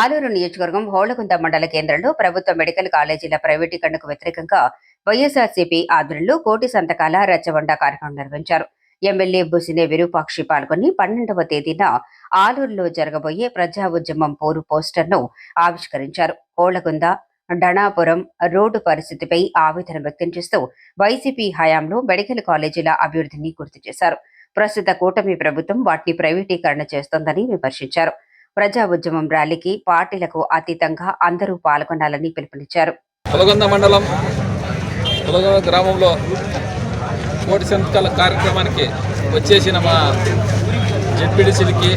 ఆలూరు నియోజకవర్గం హోళగుంద మండల కేంద్రంలో ప్రభుత్వ మెడికల్ కాలేజీల ప్రైవేటీకరణకు వ్యతిరేకంగా వైఎస్ఆర్సీపీ ఆధ్వర్యంలో కోటి సంతకాల రచ్చబండ కార్యక్రమం నిర్వహించారు. ఎమ్మెల్యే బుసినే విరూపాక్షి పాల్గొని పన్నెండవ తేదీన ఆలూరులో జరగబోయే ప్రజా ఉద్యమం పోరు పోస్టర్ను ఆవిష్కరించారు. హోళకుంద డణాపురం రోడ్డు పరిస్థితిపై ఆవేదన వ్యక్తం చేస్తూ వైసీపీ హయాంలో మెడికల్ కాలేజీల అభివృద్ధిని గుర్తు చేశారు. ప్రస్తుత కూటమి ప్రభుత్వం వాటిని ప్రైవేటీకరణ చేస్తోందని విమర్శించారు. ప్రజా ఉద్యమం ర్యాలీకి పార్టీలకు అతీతంగా అందరూ పాల్గొనాలని పిలుపునిచ్చారు. పులగొంద మండలం పులగొంద గ్రామంలో కోటి సంతకాల కార్యక్రమానికి వచ్చేసిన మా జెడ్పీడీసీలకి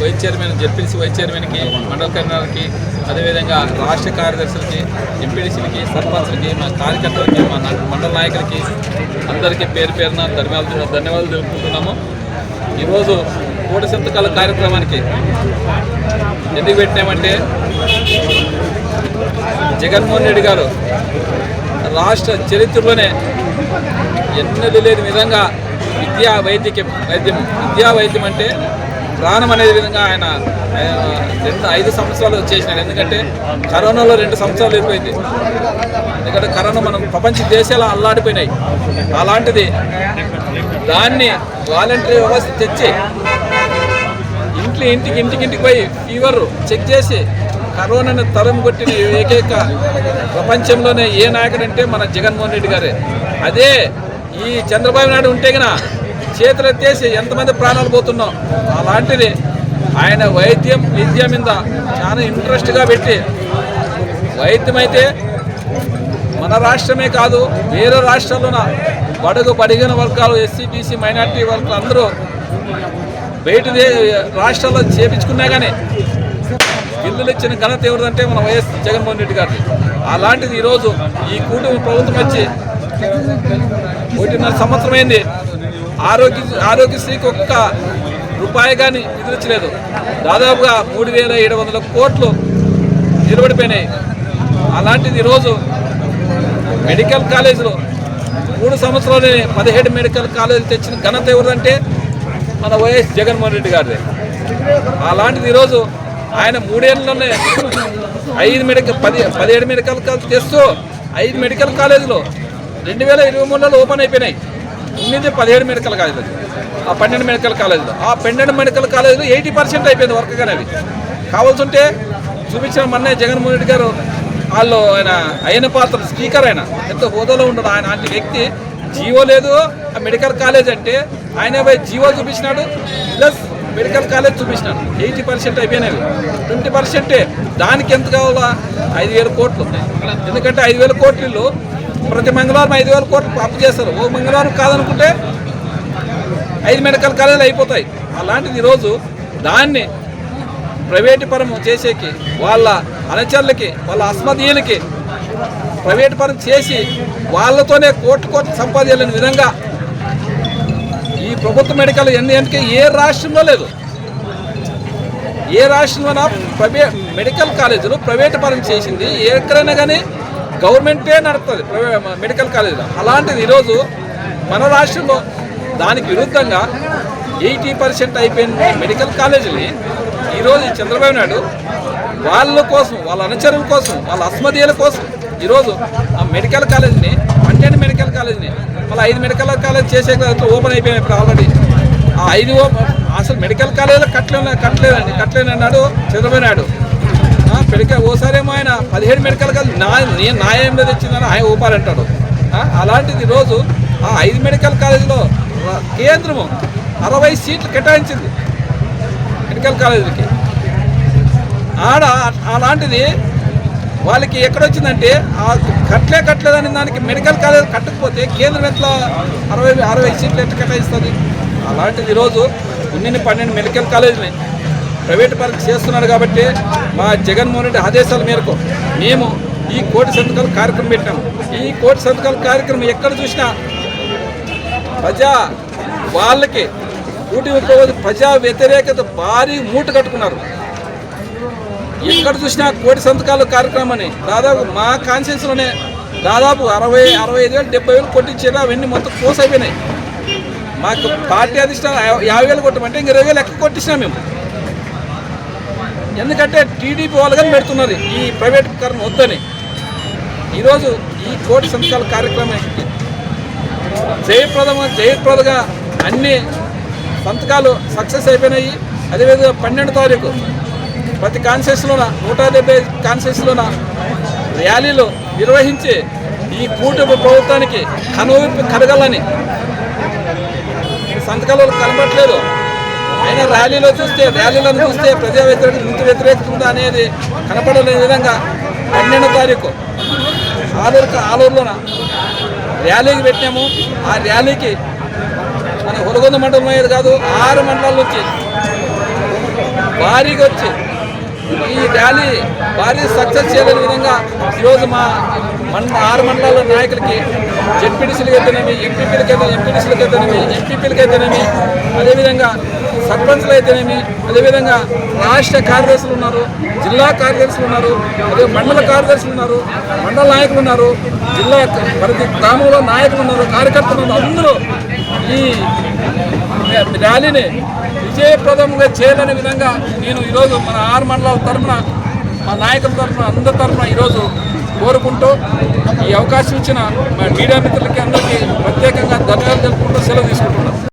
వైస్ చైర్మన్ జెడ్పీడీసీ వైస్ చైర్మన్కి మండల కన్వీనర్కి అదేవిధంగా రాష్ట్ర కార్యదర్శులకి ఎంపీడీసీలకి సర్పంచ్లకి మా కార్యకర్తలకి మా మండల నాయకులకి అందరికీ పేరు పేరున ధన్యవాదాలు ధన్యవాదాలు తెలుపుకుంటున్నాము. ఈరోజు కోటి సంతకాల కార్యక్రమానికి ఎందుకు పెట్టినామంటే జగన్మోహన్ రెడ్డి గారు రాష్ట్ర చరిత్రలోనే ఎన్నది లేని విధంగా విద్యా వైద్యకి వైద్యం విద్యా వైద్యం అంటే ప్రాణం అనే విధంగా ఆయన రెండు ఐదు సంవత్సరాలు చేసినాడు ఎందుకంటే కరోనాలో రెండు సంవత్సరాలు అయిపోయింది ఎందుకంటే కరోనా మనం ప్రపంచ దేశాలు అల్లాడిపోయినాయి. అలాంటిది దాన్ని వాలంటరీ వ్యవస్థ తెచ్చి ఇంట్లో ఇంటికి ఇంటికి ఇంటికి పోయి ఫీవర్ చెక్ చేసి కరోనాను తరం కొట్టిన ఏకైక ప్రపంచంలోనే ఏ నాయకుడు అంటే మన జగన్మోహన్ రెడ్డి గారే. అదే ఈ చంద్రబాబు నాయుడు ఉంటే గన చేతులు ఎత్తేసి ఎంతమంది ప్రాణాలు పోతున్నాం? అలాంటిది ఆయన వైద్యం విద్య మీద చాలా ఇంట్రెస్ట్గా పెట్టి వైద్యం అయితే మన రాష్ట్రమే కాదు వేరే రాష్ట్రాల్లోన బడుగు పడిగిన వర్గాలు ఎస్సీ బీసీ మైనార్టీ వర్గాలు అందరూ బయట రాష్ట్రాల్లో చేపించుకున్నా కానీ బిల్లులు ఇచ్చిన ఘనత ఎవరిదంటే మన వైఎస్ జగన్మోహన్ రెడ్డి గారిది. అలాంటిది ఈరోజు ఈ కూటమి ప్రభుత్వం వచ్చి ఒకటిన్నర సంవత్సరం అయింది. ఆరోగ్య ఆరోగ్యశ్రీకి ఒక్క రూపాయి కానీ నిధులిచ్చలేదు దాదాపుగా మూడు వేల ఏడు వందల కోట్లు నిలబడిపోయినాయి. అలాంటిది ఈరోజు మెడికల్ కాలేజీలో మూడు సంవత్సరాలనే పదిహేడు మెడికల్ కాలేజీలు తెచ్చిన ఘనత ఎవరిదంటే మన వైఎస్ జగన్మోహన్ రెడ్డి గారిది. అలాంటిది ఈరోజు ఆయన మూడేళ్ళలోనే ఐదు మెడికల్ పది పదిహేడు మెడికల్ కాలేజ్ తెస్తూ ఐదు మెడికల్ కాలేజీలు రెండు వేల ఇరవై మూడులో ఓపెన్ అయిపోయినాయి. తొమ్మిది పదిహేడు మెడికల్ కాలేజీలు. ఆ పన్నెండు మెడికల్ కాలేజీలు. ఆ పన్నెండు మెడికల్ కాలేజీలు ఎయిటీ పర్సెంట్ అయిపోయింది వర్క్ కానీ అవి కావాల్సి ఉంటే చూపించిన మొన్నే జగన్మోహన్ రెడ్డి గారు వాళ్ళు ఆయన అయిన పాత్ర స్పీకర్ ఆయన. ఎంత హోదాలో ఉండడు ఆయన అలాంటి వ్యక్తి. జీవో లేదు ఆ మెడికల్ కాలేజ్ అంటే ఆయన పోయి జీవో చూపించినాడు ప్లస్ మెడికల్ కాలేజ్ చూపించినాడు. ఎయిటీ పర్సెంట్ అయిపోయినవి ట్వంటీ పర్సెంటే. దానికి ఎంత కావాలా? ఐదు వేల కోట్లు ఎందుకంటే ఐదు వేల కోట్లు ప్రతి మంగళవారం ఐదు వేల కోట్లు అప్పు చేస్తారు. ఓ మంగళవారం కాదనుకుంటే ఐదు మెడికల్ కాలేజీలు అయిపోతాయి. అలాంటిది ఈరోజు దాన్ని ప్రైవేటు పరం చేసేకి వాళ్ళ అనుచరులకి వాళ్ళ అస్మదీయులకి ప్రైవేట్ పరం చేసి వాళ్ళతోనే కోట్లు కోట్లు సంపాదించాలని విధంగా ఈ ప్రభుత్వ మెడికల్ ఎన్ని ఏ రాష్ట్రంలో లేదు. ఏ రాష్ట్రంలోనా ప్రైవే మెడికల్ కాలేజీలు ప్రైవేట్ పరం చేసింది. ఎక్కడైనా కానీ గవర్నమెంటే నడుపుతుంది ప్రైవే మెడికల్ కాలేజీలో. అలాంటిది ఈరోజు మన రాష్ట్రంలో దానికి విరుద్ధంగా ఎయిటీ పర్సెంట్ అయిపోయిన మెడికల్ కాలేజీని ఈరోజు చంద్రబాబు నాయుడు వాళ్ళ కోసం వాళ్ళ అనుచరుల కోసం వాళ్ళ అస్మదీయుల కోసం ఈరోజు ఆ మెడికల్ కాలేజ్ని పన్నెండు మెడికల్ కాలేజ్ని మళ్ళీ ఐదు మెడికల్ కాలేజ్ చేసే ఓపెన్ అయిపోయినాయి ఇప్పుడు ఆల్రెడీ. ఆ ఐదు ఓపెన్ అసలు మెడికల్ కాలేజీలో కట్టలే కట్టలేదండి. కట్టలేని అన్నాడు చంద్రబాబు నాయుడు. ఆ, మెడికల్ ఓసారేమో ఆయన పదిహేడు మెడికల్ కాలేజ్ నా నేను న్యాయంలో తెచ్చిందని ఆయన ఊపాలంటాడు అంటాడు. అలాంటిది ఈరోజు ఆ ఐదు మెడికల్ కాలేజీలో కేంద్రము అరవై సీట్లు కేటాయించింది మెడికల్ కాలేజీలకి. ఆడ అలాంటిది వాళ్ళకి ఎక్కడొచ్చిందంటే ఆ కట్టలే కట్టలేదని దానికి మెడికల్ కాలేజ్ కట్టకపోతే కేంద్రం ఎట్లా అరవై అరవై సీట్లు ఎట్లా కేటాయిస్తుంది? అలాంటిది ఈరోజు ఉన్నిన్ని పన్నెండు మెడికల్ కాలేజీని ప్రైవేట్ పరం చేస్తున్నాడు కాబట్టి మా జగన్మోహన్ రెడ్డి ఆదేశాల మేరకు మేము ఈ కోటి సంతకాల కార్యక్రమం పెట్టాము. ఈ కోటి సంతకాల కార్యక్రమం ఎక్కడ చూసినా ప్రజా వాళ్ళకి కూటి ప్రజా వ్యతిరేకత భారీ మూట కట్టుకున్నారు. ఎక్కడ చూసినా కోటి సంతకాలు కార్యక్రమాన్ని దాదాపు మా కాన్షియన్స్లోనే దాదాపు అరవై అరవై ఐదు వేలు డెబ్బై వేలు కొట్టించారు అవన్నీ మొత్తం కోస్ అయిపోయినాయి. మాకు పార్టీ అధిష్టానం యాభై వేలు కొట్టమంటే ఇంక ఇరవై వేలు ఎక్కువ కొట్టించినాం మేము. ఎందుకంటే టీడీపీ వాళ్ళు కానీ పెడుతున్నారు ఈ ప్రైవేట్ ప్రైవేటీకరణ వద్దని. ఈరోజు ఈ కోటి సంతకాల కార్యక్రమం జయప్రదమ జయప్రదగా అన్ని సంతకాలు సక్సెస్ అయిపోయినాయి. అదేవిధంగా పన్నెండు తారీఖు ప్రతి కాన్సెస్లోన? నూట డెబ్బై కాన్సెస్లోన? ర్యాలీలు నిర్వహించి ఈ కూటమి ప్రభుత్వానికి కనువిప్పు కడగలని సంతకాలు కనబట్లేదు అయినా ర్యాలీలో చూస్తే ర్యాలీలను చూస్తే ప్రజా వ్యతిరేక ముందు వ్యతిరేకత ఉందా అనేది కనపడలేని విధంగా పన్నెండో తారీఖు ఆలూరు ఆలూరులోన ర్యాలీకి పెట్టాము ఆ ర్యాలీకి మన హులగొంద మండలం అయ్యేది కాదు ఆరు మండలాల నుంచి భారీగా వచ్చి ఈ ర్యాలీ భారీ సక్సెస్ చేయలేని విధంగా ఈరోజు మా మండ ఆరు మండలాల నాయకులకి జెడ్పీటీసీలకు అయితేనేమి ఎంపీపీలకి అయితే ఎంపీటీసీలకు అయితేనేమి ఎంపీపీలకి అయితేనేమి అదేవిధంగా సర్పంచ్లు అయితేనేమి అదేవిధంగా రాష్ట్ర కార్యదర్శులు ఉన్నారు జిల్లా కార్యదర్శులు ఉన్నారు అదే మండల కార్యదర్శులు ఉన్నారు మండల నాయకులు ఉన్నారు జిల్లా ప్రతి గ్రామంలో నాయకులు ఉన్నారు కార్యకర్తలు ఉన్నారు అందరూ ఈ ర్యాలీని విజయప్రదంగా చేయాలనే విధంగా నేను ఈరోజు మన ఆరు మండలాల తరఫున మా నాయకుల తరఫున అందరి తరఫున ఈరోజు కోరుకుంటూ ఈ అవకాశం ఇచ్చిన మా మీడియా మిత్రులకి అందరికీ ప్రత్యేకంగా ధన్యవాదాలు తెలుపుకుంటూ సెలవు తీసుకుంటున్నాను.